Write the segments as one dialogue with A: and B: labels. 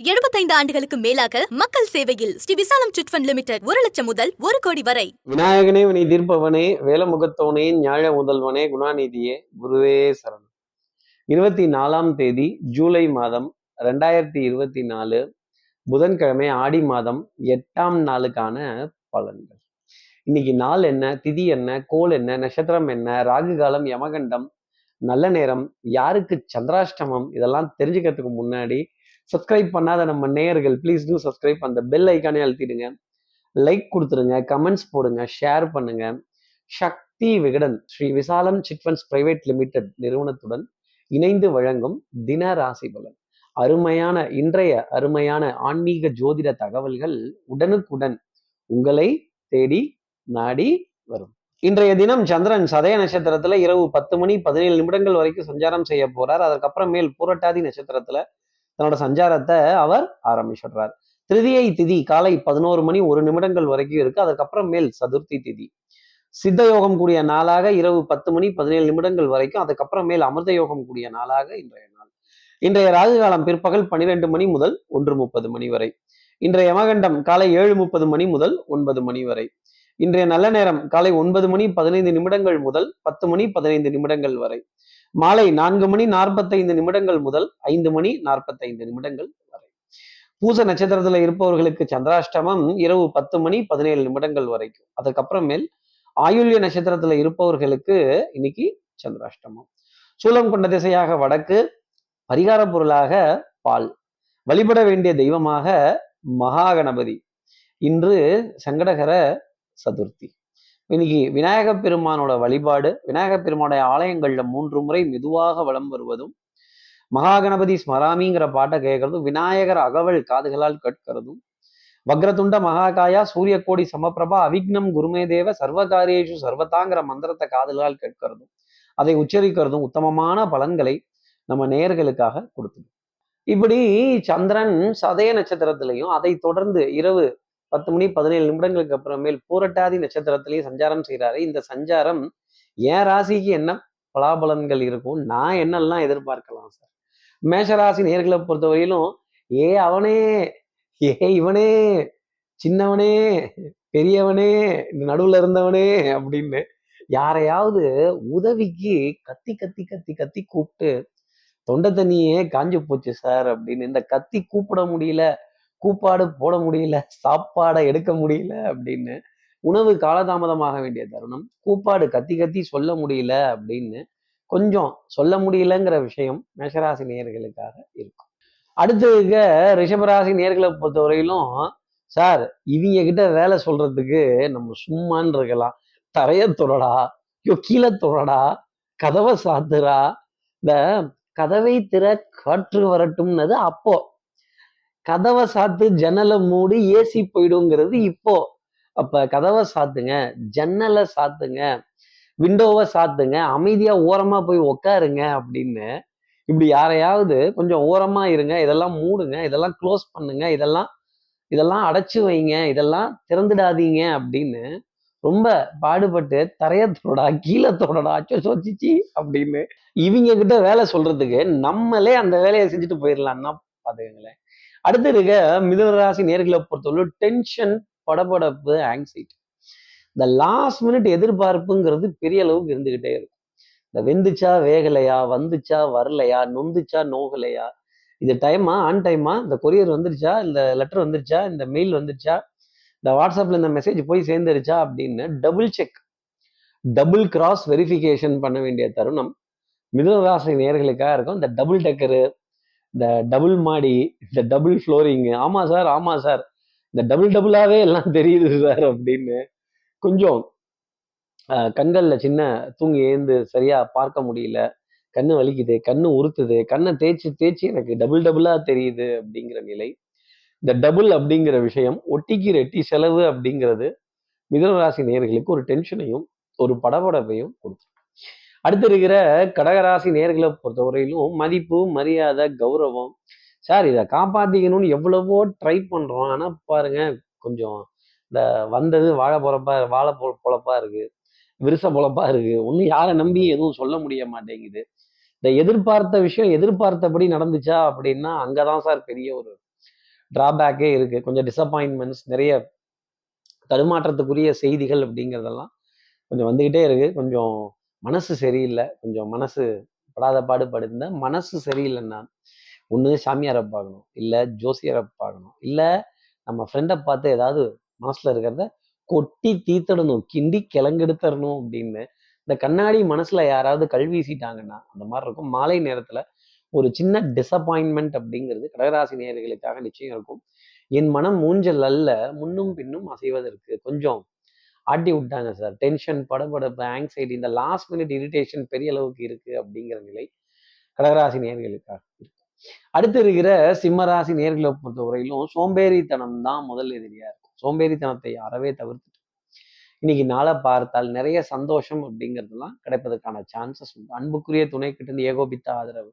A: 75 ஆண்டுகளுக்கு மேலாக மக்கள் சேவையில் ஸ்ரீ விசாலம் சிட்ஃபண்ட் லிமிடெட் ஒரு லட்சம் முதல் ஒரு கோடி வரை.
B: விநாயகனே வினை தீர்ப்பவனே வேலமுகத்தோனே ஞாழ முதல்வனே குணாநிதியே குருவே சரணம் இருபத்தி நாலாம் தேதி ஜூலை மாதம் ரெண்டாயிரத்தி இருபத்தி நாலு புதன்கிழமை ஆடி மாதம் எட்டாம் நாளுக்கான பலன்கள். இன்னைக்கு நாள் என்ன திதி என்ன கோல் என்ன நட்சத்திரம் என்ன ராகு காலம் யமகண்டம் நல்ல நேரம் யாருக்கு சந்திராஷ்டமம் இதெல்லாம் தெரிஞ்சுக்கிறதுக்கு முன்னாடி சப்ஸ்கிரைப் பண்ணாத நம்ம நேயர்கள் ப்ளீஸ் டூ சப்ஸ்கிரைப் அந்த பெல் ஐக்கானே அழுத்திடுங்க. லைக் கொடுத்துருங்க கமெண்ட்ஸ் போடுங்க ஷேர் பண்ணுங்க. சக்தி விகடன் ஸ்ரீ விசாலம் சிட்ஃபண்ட்ஸ் பிரைவேட் லிமிடெட் நிறுவனத்துடன் இணைந்து வழங்கும் தின ராசி பலன். அருமையான இன்றைய அருமையான ஆன்மீக ஜோதிட தகவல்கள் உடனுக்குடன் உங்களை தேடி நாடி வரும். இன்றைய தினம் சந்திரன் சதய நட்சத்திரத்துல இரவு பத்து மணி பதினேழு நிமிடங்கள் வரைக்கும் சஞ்சாரம் செய்ய போறார். அதற்கப்புறமேல் பூரட்டாதி நட்சத்திரத்துல தன்னோட சஞ்சாரத்தை அவர் ஆரம்பிச்சிடுறார். திருதியை திதி காலை பதினோரு மணி ஒரு நிமிடங்கள் வரைக்கும் இருக்கு. அதுக்கப்புறம் மேல் சதுர்த்தி திதி. சித்த யோகம் கூடிய நாளாக இரவு பத்து மணி பதினேழு நிமிடங்கள் வரைக்கும் அதுக்கப்புறம் மேல் அமிர்த யோகம் கூடிய நாளாக இன்றைய நாள். இன்றைய ராகு காலம் பிற்பகல் பன்னிரெண்டு மணி முதல் ஒன்று முப்பது மணி வரை. இன்றைய யமகண்டம் காலை ஏழு முப்பது மணி முதல் ஒன்பது மணி வரை. இன்றைய நல்ல நேரம் காலை ஒன்பது மணி பதினைந்து நிமிடங்கள் முதல் பத்து மணி பதினைந்து நிமிடங்கள் வரை. மாலை நான்கு மணி நாற்பத்தைந்து நிமிடங்கள் முதல் ஐந்து மணி நாற்பத்தைந்து நிமிடங்கள் வரை. பூச நட்சத்திரத்துல இருப்பவர்களுக்கு சந்திராஷ்டமம் இரவு பத்து மணி பதினேழு நிமிடங்கள் வரைக்கும். அதுக்கப்புறமேல் ஆயுள்ய நட்சத்திரத்துல இருப்பவர்களுக்கு இன்னைக்கு சந்திராஷ்டமம். சூலம் கொண்ட திசையாக வடக்கு பரிகார பொருளாக பால். வழிபட வேண்டிய தெய்வமாக மகாகணபதி இன்று சங்கடகர சதுர்த்தி. இன்னைக்கு விநாயக பெருமானோட வழிபாடு விநாயக பெருமானுடைய ஆலயங்கள்ல மூன்று முறை மெதுவாக வலம் வருவதும் மகாகணபதி ஸ்மராமிங்கிற பாட்டை கேட்கறதும் விநாயகர் அகவல் காதுகளால் கேட்கிறதும் வக்ரதுண்ட மகாகாயா சூரிய கோடி சமப்பிரபா அவிக்னம் குருமே தேவ சர்வகாரியேஷு சர்வதாங்கிற மந்திரத்தை காதுகளால் கேட்கிறதும் அதை உச்சரிக்கிறதும் உத்தமமான பலன்களை நம்ம நேயர்களுக்காக கொடுத்துடும் இப்படி சந்திரன் சதய நட்சத்திரத்திலையும் அதை தொடர்ந்து இரவு பத்து மணி பதினேழு நிமிடங்களுக்கு அப்புறமேல் பூரட்டாதி நட்சத்திரத்திலேயே சஞ்சாரம் செய்கிறாரு. இந்த சஞ்சாரம் என் ராசிக்கு என்ன பலாபலன்கள் இருக்கும்? நான் என்னெல்லாம் எதிர்பார்க்கலாம் சார்? மேஷராசி நேர்களை பொறுத்தவரையிலும் ஏ அவனே ஏ இவனே சின்னவனே பெரியவனே இந்த நடுவுல இருந்தவனே அப்படின்னு யாரையாவது உதவிக்கு கத்தி கத்தி கத்தி கத்தி கூப்பிட்டு தொண்டை தண்ணியே காஞ்சு போச்சு சார் அப்படின்னு இந்த கத்தி கூப்பிட முடியல கூப்பாடு போட முடியல சாப்பாடை எடுக்க முடியல அப்படின்னு உணவு காலதாமதமாக வேண்டிய தருணம். கூப்பாடு கத்தி கத்தி சொல்ல முடியல அப்படின்னு கொஞ்சம் சொல்ல முடியலங்கிற விஷயம் மேஷராசி நேயர்களுக்காக இருக்கும். அடுத்ததுக்க ரிஷபராசி நேர்களை பொறுத்தவரையிலும் சார் இவங்க கிட்ட வேலை சொல்றதுக்கு நம்ம சும்மான்னு இருக்கலாம். தரைய தொடடா ஐயோ கீழே தொடடா கதவை சாத்துறா இந்த கதவை திற காற்று வரட்டும்னது அப்போ கதவை சாத்து ஜன்னலை மூடி ஏசி போயிடுங்கிறது இப்போ. அப்ப கதவை சாத்துங்க ஜன்னலை சாத்துங்க விண்டோவை சாத்துங்க அமைதியா ஓரமா போய் உக்காருங்க அப்படின்னு இப்படி யாரையாவது கொஞ்சம் ஓரமா இருங்க இதெல்லாம் மூடுங்க இதெல்லாம் க்ளோஸ் பண்ணுங்க இதெல்லாம் இதெல்லாம் அடைச்சு வைங்க இதெல்லாம் திறந்துடாதீங்க அப்படின்னு ரொம்ப பாடுபட்டு தரையத்தோடா தொடடா கீழே அச்சோ சோச்சிச்சி அப்படின்னு இவங்க கிட்ட வேலை சொல்றதுக்கு நம்மளே அந்த வேலையை செஞ்சுட்டு போயிடலாம்னா பாத்துக்கங்களேன். அடுத்து இருக்க மிதனராசி நேர்களை பொறுத்தவரை டென்ஷன் படபடப்பு ஆங்ஸைட்டி இந்த லாஸ்ட் மினிட் எதிர்பார்ப்புங்கிறது பெரிய அளவுக்கு இருந்துகிட்டே இருக்கும். இந்த வெந்துச்சா வேகலையா வந்துச்சா வரலையா நொந்துச்சா நோகலையா? இது டைமா ஆன் டைமா இந்த கொரியர் வந்துருச்சா இந்த லெட்டர் வந்துருச்சா இந்த மெயில் வந்துருச்சா இந்த வாட்ஸ்அப்ல இந்த மெசேஜ் போய் சேர்ந்துருச்சா அப்படின்னு double check double cross verification பண்ண வேண்டிய தருணம் மிதுனராசி நேர்களுக்காக இருக்கும். இந்த டபுள் டெக்கரு இந்த டபுள் மாடி இந்த டபுள் ஃப்ளோரிங் ஆமாம் சார் ஆமாம் சார் இந்த டபுள் டபுளாகவே எல்லாம் தெரியுது சார் அப்படின்னு கொஞ்சம் கண்களில் சின்ன தூங்கி ஏந்து சரியாக பார்க்க முடியல. கண்ணு வலிக்குது கண்ணு உறுத்துது கண்ணை தேய்ச்சி தேய்ச்சி எனக்கு டபுள் டபுளாக தெரியுது அப்படிங்கிற நிலை. இந்த டபுள் அப்படிங்கிற விஷயம் ஒட்டிக்கு ரெட்டி செலவு அப்படிங்கிறது மிதனராசி நேயர்களுக்கு ஒரு டென்ஷனையும் ஒரு படபடப்பையும் கொடுக்கும் அடுத்து இருக்கிற கடகராசி நேர்களை பொறுத்தவரையிலும் மதிப்பு மரியாதை கௌரவம். சார் இதை காப்பாத்திக்கணும்னு எவ்வளவோ ட்ரை பண்றோம். ஆனா பாருங்க கொஞ்சம் இந்த வந்தது வாழ போறப்பா வாழ பொ பொழப்பா இருக்கு. விருச பொழப்பா இருக்கு. ஒன்றும் யாரை நம்பி எதுவும் சொல்ல முடிய மாட்டேங்குது. இந்த எதிர்பார்த்த விஷயம் எதிர்பார்த்தபடி நடந்துச்சா அப்படின்னா அங்கதான் சார் பெரிய ஒரு டிராபேக்கே இருக்கு. கொஞ்சம் டிசப்பாயின்மெண்ட்ஸ் நிறைய தடுமாற்றத்துக்குரிய செய்திகள் அப்படிங்கிறதெல்லாம் கொஞ்சம் வந்துக்கிட்டே இருக்கு. கொஞ்சம் மனசு சரியில்லை. கொஞ்சம் மனசு படாத பாடு படுந்த மனசு சரியில்லைன்னா ஒன்று சாமியாரை பார்க்கணும். இல்லை ஜோசியரை பார்க்கணும். இல்லை நம்ம ஃப்ரெண்டை பார்த்து ஏதாவது மனசில் இருக்கிறத கொட்டி தீத்தடணும் கிண்டி கிளங்கெடுத்தரணும் அப்படின்னு. இந்த கண்ணாடி மனசுல யாராவது கல் வீசிட்டாங்கன்னா அந்த மாதிரி இருக்கும். மாலை நேரத்துல ஒரு சின்ன டிசப்பாயின்மெண்ட் அப்படிங்கிறது கடகராசி நேயர்களுக்காக நிச்சயம் இருக்கும். என் மனம் மூஞ்சல் அல்ல. முன்னும் பின்னும் அசைவதற்கு கொஞ்சம் ஆட்டி விட்டாங்க சார். டென்ஷன் படபடப்பு ஆங்ஸைட்டி இந்த லாஸ்ட் மினிட் இரிட்டேஷன் பெரிய அளவுக்கு இருக்கு அப்படிங்கிற நிலை கடகராசி நேர்களுக்காக அடுத்து இருக்கிற சிம்மராசி நேர்களை பொறுத்தவரையிலும் சோம்பேறித்தனம் தான் முதல் எதிரியா இருக்கும். சோம்பேறித்தனத்தை அறவே தவிர்த்துட்டு இன்னைக்கு நாளை பார்த்தால் நிறைய சந்தோஷம் அப்படிங்கிறதுலாம் கிடைப்பதற்கான சான்சஸ் உண்டு. அன்புக்குரிய துணை கிட்ட இருந்து ஏகோபித்த ஆதரவு.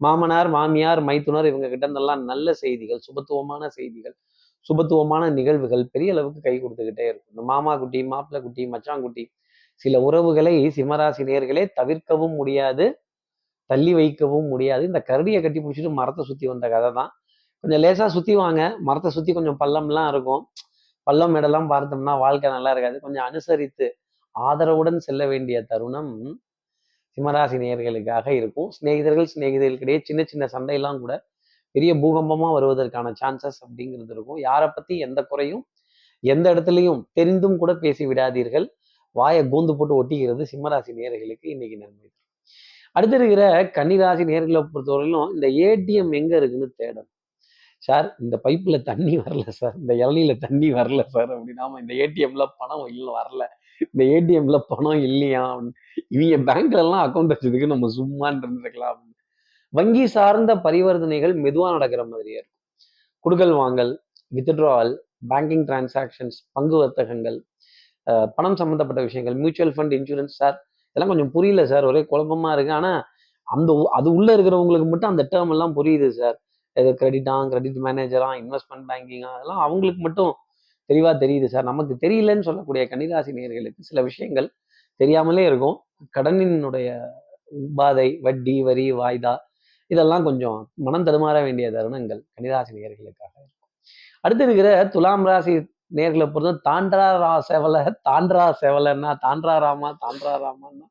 B: மாமனார் மாமியார் மைத்துனர் இவங்க கிட்ட இருந்தெல்லாம் நல்ல செய்திகள் சுபத்துவமான செய்திகள் சுபத்துவமான நிகழ்வுகள் பெரிய அளவுக்கு கை கொடுத்துக்கிட்டே இருக்கும். இந்த மாமா குட்டி மாப்பிள்ளை குட்டி மச்சாங்குட்டி சில உறவுகளை சிம்மராசி நேர்களே தவிர்க்கவும் முடியாது தள்ளி வைக்கவும் முடியாது. இந்த கருடியை கட்டி பிடிச்சிட்டு மரத்தை சுத்தி வந்த கதை தான். கொஞ்சம் லேசா சுத்தி வாங்க. மரத்தை சுத்தி கொஞ்சம் பள்ளம்லாம் இருக்கும். பள்ளம் மேடெல்லாம் பார்த்தோம்னா வாழ்க்கை நல்லா இருக்காது. கொஞ்சம் அனுசரித்து ஆதரவுடன் செல்ல வேண்டிய தருணம் சிம்மராசி நேயர்களுக்காக இருக்கும். சிநேகிதர்கள் சிநேகிதர்களுக்கிடையே சின்ன சின்ன சண்டையெல்லாம் கூட பெரிய பூகம்பமா வருவதற்கான சான்சஸ் அப்படிங்கிறது இருக்கும். யாரை பத்தி எந்த குறையும் எந்த இடத்துலையும் தெரிந்தும் கூட பேசி விடாதீர்கள். வாயை கூந்து போட்டு ஒட்டிக்கிறது சிம்மராசி நேர்களுக்கு இன்னைக்கு நன்மை. தரும். அடுத்து இருக்கிற கன்னிராசி நேர்களை பொறுத்தவரையிலும் இந்த ஏடிஎம் எங்க இருக்குன்னு தேடணும். சார் இந்த பைப்ல தண்ணி வரல சார். இந்த இளநில தண்ணி வரல சார் அப்படின்னா இந்த ஏடிஎம்ல பணம் இல்லை வரல. இந்த ஏடிஎம்ல பணம் இல்லையா? இவங்க பேங்க்ல எல்லாம் அக்கௌண்ட் வச்சதுக்கு நம்ம சும்மான்னு இருந்திருக்கலாம். அப்படின்னு. வங்கி சார்ந்த பரிவர்த்தனைகள் மெதுவாக நடக்கிற மாதிரியே இருக்கும். குடுக்கல் வாங்கல் வித்ட்ராவல் பேங்கிங் டிரான்சாக்ஷன்ஸ் பங்கு வர்த்தகங்கள் பணம் சம்மந்தப்பட்ட விஷயங்கள் மியூச்சுவல் ஃபண்ட் இன்சூரன்ஸ் சார் இதெல்லாம் கொஞ்சம் புரியல சார் ஒரே குழப்பமா இருக்கு. ஆனால் அந்த உ- அது உள்ள இருக்கிறவங்களுக்கு மட்டும் அந்த டேர்ம் எல்லாம் புரியுது சார் இது கிரெடிட்டா கிரெடிட் மேனேஜரா இன்வெஸ்ட்மெண்ட் பேங்கிங்கா அதெல்லாம் அவங்களுக்கு மட்டும் தெளிவாக தெரியுது சார் நமக்கு தெரியலன்னு சொல்லக்கூடிய கன்னிராசி நேயர்களுக்கு சில விஷயங்கள் தெரியாமலே இருக்கும். கடனினுடைய உபாதை வட்டி வரி வாய்தா இதெல்லாம் கொஞ்சம் மனம் தடுமாற வேண்டிய தருணங்கள் கன்னிராசி நேர்களுக்காக இருக்கும். அடுத்து இருக்கிற துலாம் ராசி நேர்களை பொறுத்த தாண்டா ரா செவல தாண்டரா செவலன்னா தாண்டா ராமா தாண்டரா ராமான்னா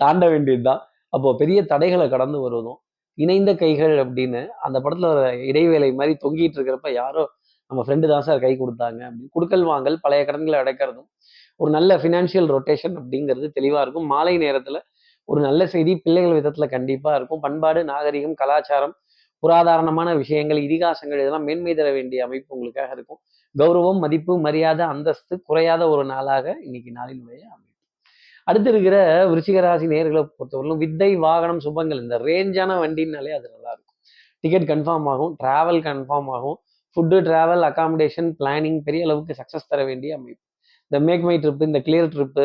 B: தாண்ட வேண்டியதுதான். அப்போ பெரிய தடைகளை கடந்து வருவதும் இணைந்த கைகள் அப்படின்னு அந்த படத்துல ஒரு இடைவேளை மாதிரி தொங்கிட்டு இருக்கிறப்ப யாரோ நம்ம ஃப்ரெண்டு தான் சார் கை கொடுத்தாங்க அப்படின்னு குடுக்கல் வாங்கல் பழைய கடன்களை அடைக்கிறதும் ஒரு நல்ல ஃபினான்ஷியல் ரொட்டேஷன் அப்படிங்கிறது தெளிவாக இருக்கும். மாலை நேரத்தில் ஒரு நல்ல செய்தி பிள்ளைகள் விதத்துல கண்டிப்பா இருக்கும். பண்பாடு நாகரிகம் கலாச்சாரம் புராதாரணமான விஷயங்கள் இதிகாசங்கள் இதெல்லாம் மேன்மை தர வேண்டிய அமைப்பு உங்களுக்காக இருக்கும். கௌரவம் மதிப்பு மரியாதை அந்தஸ்து குறையாத ஒரு நாளாக இன்னைக்கு நாளினுடைய அமைப்பு. அடுத்து இருக்கிற விருச்சிகராசி நேர்களை பொறுத்தவரையிலும் வித்தை வாகனம் சுபங்கள் இந்த ரேஞ்சான வண்டினாலே அது நல்லா இருக்கும். டிக்கெட் கன்ஃபார்ம் ஆகும் டிராவல் கன்ஃபார்ம் ஆகும். ஃபுட்டு டிராவல் அகாமடேஷன் பிளானிங் பெரிய அளவுக்கு சக்ஸஸ் தர வேண்டிய அமைப்பு. இந்த மேக் மை ட்ரிப்பு இந்த கிளியர் ட்ரிப்பு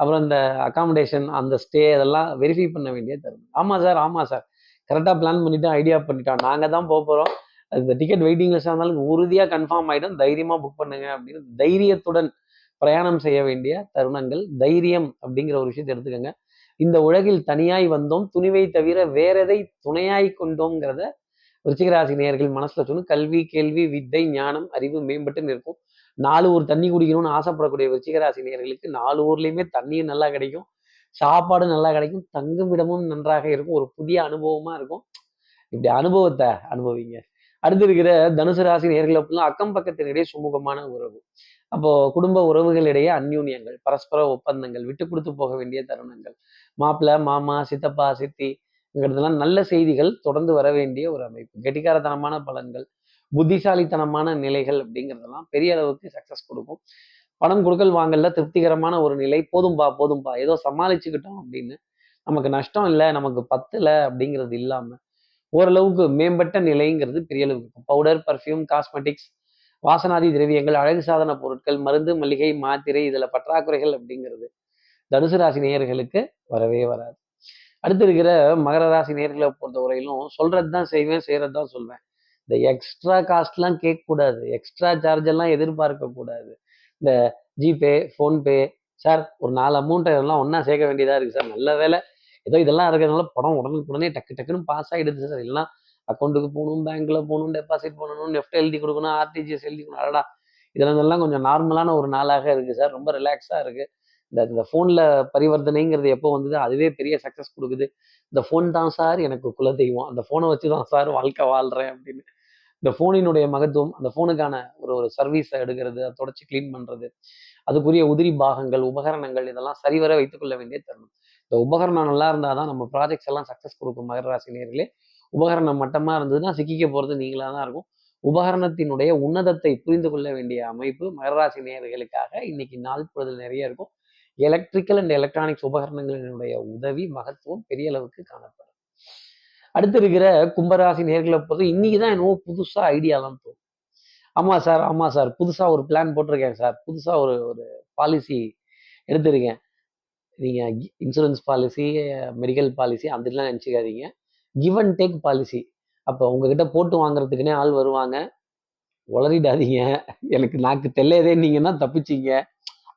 B: அப்புறம் இந்த அகாமடேஷன் அந்த ஸ்டே அதெல்லாம் வெரிஃபை பண்ண வேண்டிய தருணம். ஆமாம் சார் ஆமாம் சார் கரெக்டாக பிளான் பண்ணிட்டோம் ஐடியா பண்ணிட்டோம். நாங்கள் தான் போக போகிறோம் இந்த டிக்கெட் வெயிட்டிங் லிஸ்ட் இருந்தாலும் உறுதியாக கன்ஃபார்ம் ஆகிடும் தைரியமாக புக் பண்ணுங்க அப்படின்னு தைரியத்துடன் பிரயாணம் செய்ய வேண்டிய தருணங்கள். தைரியம் அப்படிங்கிற ஒரு விஷயத்தை எடுத்துக்கோங்க. இந்த உலகில் தனியாய் வந்தோம். துணிவை தவிர வேறெதை துணையாய் கொண்டோங்கிறத விருச்சிகராசி நேயர்கள் மனசுல சொல்லி கல்வி கேள்வி வித்தை ஞானம் அறிவு மேம்பட்டு நிற்கும். நாலு ஊர் தண்ணி குடிக்கணும்னு ஆசைப்படக்கூடிய விருச்சிகராசி நேர்களுக்கு நாலு ஊர்லேயுமே தண்ணியும் நல்லா கிடைக்கும். சாப்பாடு நல்லா கிடைக்கும். தங்கும் இடமும் நன்றாக இருக்கும். ஒரு புதிய அனுபவமா இருக்கும். இப்படி அனுபவத்தை அனுபவிங்க. அடுத்து இருக்கிற தனுசு ராசி நேர்கள் அப்படின்னா அக்கம் பக்கத்தினிடையே சுமூகமான உறவு. அப்போ குடும்ப உறவுகளிடையே அந்யூன்யங்கள் பரஸ்பர ஒப்பந்தங்கள் விட்டு கொடுத்து போக வேண்டிய தருணங்கள். மாப்பிள்ளை மாமா சித்தப்பா சித்தி இங்கிறதுலாம் நல்ல செய்திகள் தொடர்ந்து வர வேண்டிய ஒரு அமைப்பு. கெட்டிக்காரத்தனமான பலன்கள் புத்திசாலித்தனமான நிலைகள் அப்படிங்கிறதெல்லாம் பெரிய அளவுக்கு சக்சஸ் கொடுக்கும். பணம் கொடுக்கல் வாங்கல திருப்திகரமான ஒரு நிலை போதும்பா போதும்பா ஏதோ சமாளிச்சுக்கிட்டோம் அப்படின்னு. நமக்கு நஷ்டம் இல்லை நமக்கு பத்தல அப்படிங்கிறது இல்லாம ஓரளவுக்கு மேம்பட்ட நிலைங்கிறது பெரிய அளவுக்கு பவுடர் பர்ஃப்யூம் காஸ்மெட்டிக்ஸ் வாசனாதி திரவியங்கள் அழகு சாதன பொருட்கள் மருந்து மளிகை மாத்திரை இதுல பற்றாக்குறைகள் அப்படிங்கிறது தனுசு ராசி நேயர்களுக்கு வரவே வராது. அடுத்து இருக்கிற மகர ராசி நேயர்களை பொறுத்த வரையிலும் சொல்றது தான் செய்வேன் செய்யறது தான் சொல்வேன். இந்த எக்ஸ்ட்ரா காஸ்ட்லாம் கேட்கக்கூடாது. எக்ஸ்ட்ரா சார்ஜ் எல்லாம் எதிர்பார்க்க கூடாது இந்த ஜிபே ஃபோன்பே சார் ஒரு நாலு அமௌண்ட் இதெல்லாம் ஒன்றா சேர்க்க வேண்டியதாக இருக்குது சார் நல்ல வேலை. ஏதோ இதெல்லாம் இருக்கிறதுனால படம் உடனுக்கு உடனே டக்கு டக்குன்னு பாஸ் ஆகிடுது சார் எல்லாம் அக்கௌண்ட்டுக்கு போகணும் பேங்க்கில் போகணும் டெபாசிட் பண்ணணும் நெஃப்ட் எழுதி கொடுக்கணும் ஆர்டிஜிஎஸ் எழுதி கொடுக்கணும். அடடா. இதெல்லாம் இதெல்லாம் கொஞ்சம் நார்மலான ஒரு நாளாக இருக்குது சார் ரொம்ப ரிலாக்ஸாக இருக்குது இந்த இந்த ஃபோனில் பரிவர்த்தனைங்கிறது எப்போ வந்தது? அதுவே பெரிய சக்ஸஸ் கொடுக்குது. இந்த ஃபோன் தான் சார் எனக்கு குலதெய்வம். அந்த ஃபோனை வச்சு தான் சார் வாழ்க்கை வாழ்கிறேன் அப்படின்னு. இந்த ஃபோனினுடைய மகத்துவம் அந்த ஃபோனுக்கான ஒரு ஒரு சர்வீஸை எடுக்கிறது அதை தொடச்சி க்ளீன் பண்ணுறது அதுக்குரிய உதிரி பாகங்கள் உபகரணங்கள் இதெல்லாம் சரிவர வைத்துக்கொள்ள வேண்டிய தருணம். இந்த உபகரணம் நல்லா இருந்தால் தான் நம்ம ப்ராஜெக்ட்ஸ் எல்லாம் சக்ஸஸ் கொடுக்கும் மகர ராசி நேர்களே உபகரணம் மட்டமாக இருந்ததுன்னா சிக்கிக்க போகிறது நீங்களாக தான் இருக்கும். உபகரணத்தினுடைய உன்னதத்தை புரிந்து கொள்ள வேண்டிய அமைப்பு மகர ராசி இன்னைக்கு நாள் பொழுதில் நிறைய இருக்கும். எலக்ட்ரிக்கல் அண்ட் எலக்ட்ரானிக்ஸ் உபகரணங்களினுடைய உதவி மகத்துவம் பெரிய அளவுக்கு காணப்படும். அடுத்து இருக்கிற கும்பராசி நேர்களை பொறுத்து இன்னைக்கு தான் என்னவோ புதுசா ஐடியாலாம் தோணும். ஆமா சார் ஆமா சார். புதுசா ஒரு பிளான் போட்டிருக்கேன் சார். புதுசா ஒரு ஒரு பாலிசி எடுத்திருக்கேன். நீங்க இன்சூரன்ஸ் பாலிசி மெடிக்கல் பாலிசி அப்படிலாம் நினச்சிக்காதீங்க. கிவ் அண்ட் டேக் பாலிசி அப்போ உங்ககிட்ட போட்டு வாங்குறதுக்குனே ஆள் வருவாங்க. உளறிடாதீங்க. எனக்கு நாக்கு தெல்லையதே நீங்கன்னா தப்பிச்சிங்க?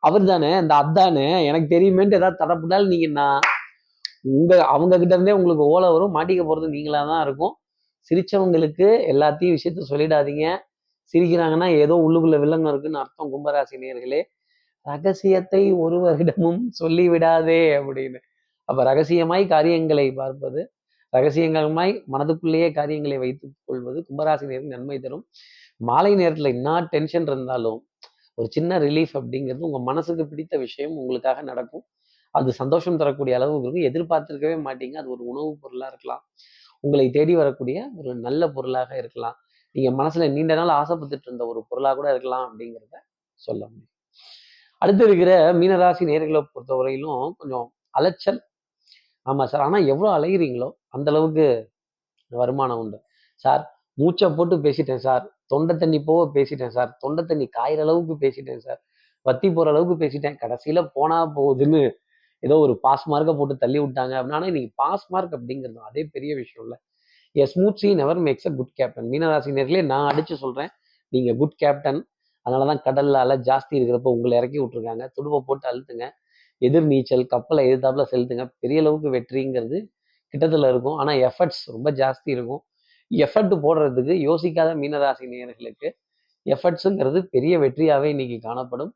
B: அவர் தானே இந்த அதானே எனக்கு தெரியுமேன்ட்டு ஏதாவது தடப்பட்டாலும் நீங்கள் நான் உங்க அவங்க கிட்ட இருந்தே உங்களுக்கு ஓலை வரும் மாட்டிக்க போறது நீங்களா தான் இருக்கும். சிரிச்சவங்களுக்கு எல்லாத்தையும் விஷயத்த சொல்லிடாதீங்க. சிரிக்கிறாங்கன்னா ஏதோ உள்ளுக்குள்ள வில்லங்கம் இருக்குன்னு அர்த்தம் கும்பராசி நேர்களே ரகசியத்தை ஒருவரிடமும் சொல்லிவிடாதே அப்படின்னு. அப்ப ரகசியமாய் காரியங்களை பார்ப்பது ரகசியங்களுமாய் மனதுக்குள்ளேயே காரியங்களை வைத்துக் கொள்வது கும்பராசி நேருக்கு நன்மை தரும். மாலை நேரத்துல என்ன டென்ஷன் இருந்தாலும் ஒரு சின்ன ரிலீஃப் அப்படிங்கிறது உங்க மனசுக்கு பிடித்த விஷயம் உங்களுக்காக நடக்கும். அது சந்தோஷம் தரக்கூடிய அளவுக்கு இருக்கும் எதிர்பார்த்திருக்கவே மாட்டீங்க. அது ஒரு உணவுப் பொருளா இருக்கலாம். உங்களை தேடி வரக்கூடிய ஒரு நல்ல பொருளாக இருக்கலாம். நீங்க மனசுல நீண்ட நாள் ஆசைப்பட்டுட்டு இருந்த ஒரு பொருளா கூட இருக்கலாம் அப்படிங்கிறத சொல்ல முடியும். அடுத்து இருக்கிற மீனராசி நேர்களை பொறுத்தவரையிலும் கொஞ்சம் அலைச்சல். ஆமா சார். ஆனா எவ்வளவு அலைகிறீங்களோ அந்த அளவுக்கு வருமானம் உண்டு. சார் மூச்சை போட்டு பேசிட்டேன் சார். தொண்டை தண்ணி போக பேசிட்டேன் சார். தொண்டை தண்ணி காயிற அளவுக்கு பேசிட்டேன் சார். வத்தி போற அளவுக்கு பேசிட்டேன். கடைசியில போனா போகுதுன்னு ஏதோ ஒரு பாஸ் மார்க்கை போட்டு தள்ளி விட்டாங்க அப்படின்னா இன்னைக்கு பாஸ் மார்க் அப்படிங்கிறது அதே பெரிய விஷயம் இல்லை. A smooth sea never makes a good captain மீனராசி நேர்களே நான் அடிச்சு சொல்கிறேன் நீங்கள் குட் கேப்டன் அதனால தான் கடல்ல அலை ஜாஸ்தி இருக்கிறப்ப உங்களை இறக்கி விட்டுருக்காங்க. துடுப்பை போட்டு அழுத்துங்க. எதிர் நீச்சல் கப்பலை எதிர்த்தாப்புல செலுத்துங்க. பெரிய அளவுக்கு வெற்றிங்கிறது கிட்டத்தில் இருக்கும். ஆனால் எஃபர்ட்ஸ் ரொம்ப ஜாஸ்தி இருக்கும். எஃபர்ட் போடுறதுக்கு யோசிக்காத மீனராசி நேயர்களுக்கு எஃபர்ட்ஸுங்கிறது பெரிய வெற்றியாகவே இன்னைக்கு காணப்படும்.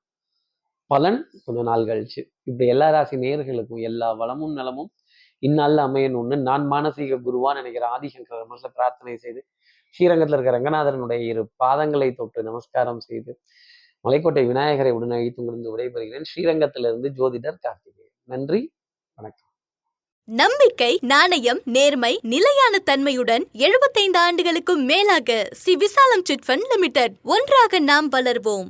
B: பலன் கொஞ்ச நாள் கழிச்சு. இப்படி எல்லா ராசி நேர்களுக்கும் எல்லா வளமும் நலமும் இந்நாளில் அமையணும்னு நான் மானசீக குருவா நினைக்கிற ஆதிசங்கர மனசுல பிரார்த்தனை செய்து ஸ்ரீரங்கத்தில் இருக்கிற ரங்கநாதனுடைய இரு பாதங்களை தொட்டு நமஸ்காரம் செய்து மலைக்கோட்டை விநாயகரை உடன் அழைத்து விடைபெறுகிறேன். ஸ்ரீரங்கத்திலிருந்து ஜோதிடர் கார்த்திகேயன். நன்றி வணக்கம்.
A: நம்பிக்கை நாணயம் நேர்மை நிலையான தன்மையுடன் 75 ஆண்டுகளுக்கும் மேலாக ஸ்ரீ விசாலம் சிட் ஃபண்ட் லிமிடெட் ஒன்றாக நாம் வளர்வோம்.